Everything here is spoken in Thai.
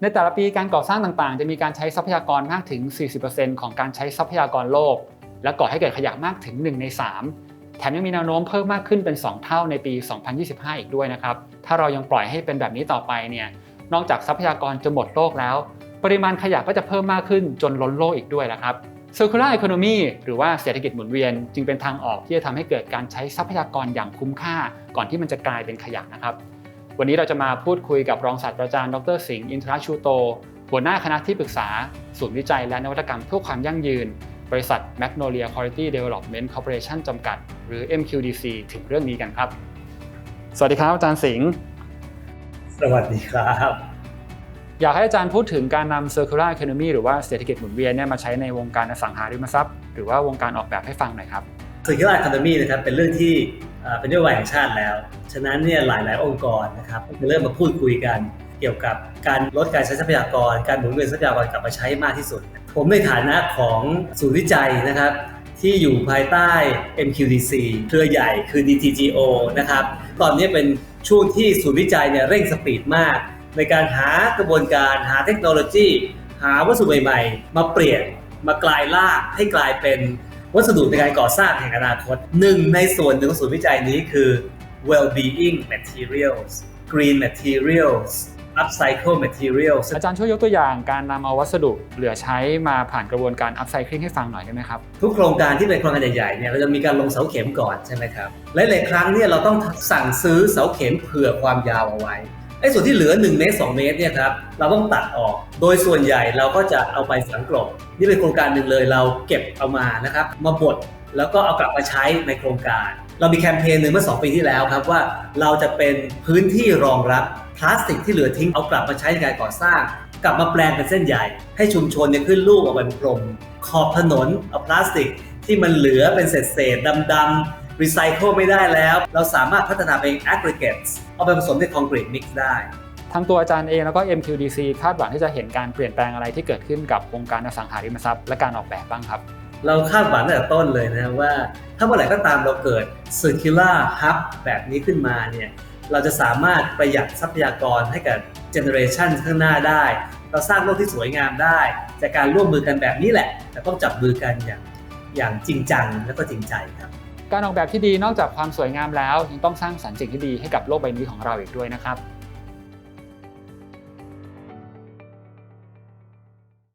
ในแต่ละปีการก่อสร้างต่างๆ จะมีการใช้ทรัพยากรมากถึง 40%ของการใช้ทรัพยากรโลก และก่อให้เกิดขยะมากถึง 1 ใน 3 แถมยังมีแนวโน้มเพิ่มมากขึ้นเป็น 2 เท่าในปี 2025 อีกด้วยนะครับ ถ้าเรายังปล่อยให้เป็นแบบนี้ต่อไปเนี่ยนอกจากทรัพยากรจะหมดโลกแล้ว ปริมาณขยะก็จะเพิ่มมากขึ้นจนล้นโลกอีกด้วยนะครับ Circular Economy หรือว่าเศรษฐกิจหมุนเวียน จึงเป็นทางออกที่จะทำให้เกิดการใช้ทรัพยากรอย่างคุ้มค่า ก่อนที่มันจะกลายเป็นขยะนะครับ วันนี้เราจะมาพูดคุยกับรองศาสตราจารย์ดรสิงห์อินทรชูโต หัวหน้าคณะที่ปรึกษา ศูนย์วิจัยและนวัตกรรมเพื่อความยั่งยืน บริษัท Magnolia Quality Development Corporation จำกัด หรือ MQDC ถึงเรื่องนี้กันครับ สวัสดีครับอาจารย์สิงห์สวัสดีครับ อยากให้อาจารย์พูดถึงการนำ circular economy หรือว่าเศรษฐกิจหมุนเวียนเนี่ยมาใช้ในวงการอสังหาริมทรัพย์ หรือว่าวงการออกแบบให้ฟังหน่อยครับ Circular Economy นะครับเป็นเรื่องที่อ่า เป็นนโยบายแห่งชาติแล้ว ฉะนั้นเนี่ยหลายๆ องค์กรนะครับเริ่มมาพูดคุยกันเกี่ยวกับการลดการใช้ทรัพยากร การหมุนเวียนทรัพยากรกลับมาใช้มากที่สุด ผมในฐานะของศูนย์วิจัยนะครับ ที่อยู่ภายใต้ MQDC เครือใหญ่คือ DTGO นะครับ ตอนนี้เป็นช่วงที่ศูนย์วิจัยเนี่ยเร่งสปีดมาก ในการหากระบวนการหาเทคโนโลยี หาวัสดุใหม่ๆ มาเปลี่ยนมากลายลางให้กลายเป็น วัสดุในการก่อสร้างแห่งอนาคตหนึ่งในส่วนหนึ่งของศูนย์วิจัยนี้คือ well-being materials green materials upcycle materials อาจารย์ช่วยยกตัวอย่างการนำเอาวัสดุเหลือใช้มาผ่านกระบวนการ upcycling ให้ฟังหน่อยได้ไหมครับ ทุกโครงการที่เป็นโครงการใหญ่ๆเนี่ยเราจะมีการลงเสาเข็มก่อนใช่ไหมครับและหลายๆครั้งเนี่ยเราต้องสั่งซื้อเสาเข็มเผื่อความยาวเอาไว้ ไอ้ส่วนที่เหลือ1เมตร2เมตรเนี่ยครับเราต้องตัดออก โดยส่วนใหญ่เราก็จะเอาไปฝังกลบนี่เป็นโครงการหนึ่งเลยเราเก็บเอามานะครับมาบดแล้วก็เอากลับมาใช้ในโครงการ เรามีแคมเปญหนึ่งเมื่อ 2 ปีที่แล้วครับว่าเราจะเป็นพื้นที่รองรับพลาสติกที่เหลือทิ้งเอากลับมาใช้ในการก่อสร้าง กลับมาแปลงเป็นเส้นใหญ่ ให้ชุมชนเนี่ยขึ้นรูปออกเป็นกลมขอบถนนเอาพลาสติก ที่มันเหลือเป็นเศษๆดำๆรีไซเคิลไม่ได้แล้ว เราสามารถพัฒนาเป็น aggregates เอาไปผสมในคอนกรีตมิกซ์ได้ทั้งตัวอาจารย์เองแล้วก็ MQDC คาดหวังที่จะเห็นการเปลี่ยนแปลงอะไรที่เกิดขึ้นกับวงการอสังหาริมทรัพย์และการออกแบบบ้างครับ เราคาดหวังตั้งแต่ต้นเลยนะว่า ถ้าเมื่อไหร่ก็ตามเราเกิด circular hub แบบนี้ขึ้นมาเนี่ยเราจะสามารถประหยัดทรัพยากรให้กับเจเนอเรชันข้างหน้าได้ เราสร้างโลกที่สวยงามได้ จากการร่วมมือกันแบบนี้แหละ แต่ต้องจับมือกันอย่างอย่างจริงจังและก็จริงใจครับ การออกแบบที่ดีนอกจากความสวยงามแล้วยังต้องสร้างสรรค์สิ่งที่ดีให้กับโลกใบนี้ของเราอีกด้วยนะครับ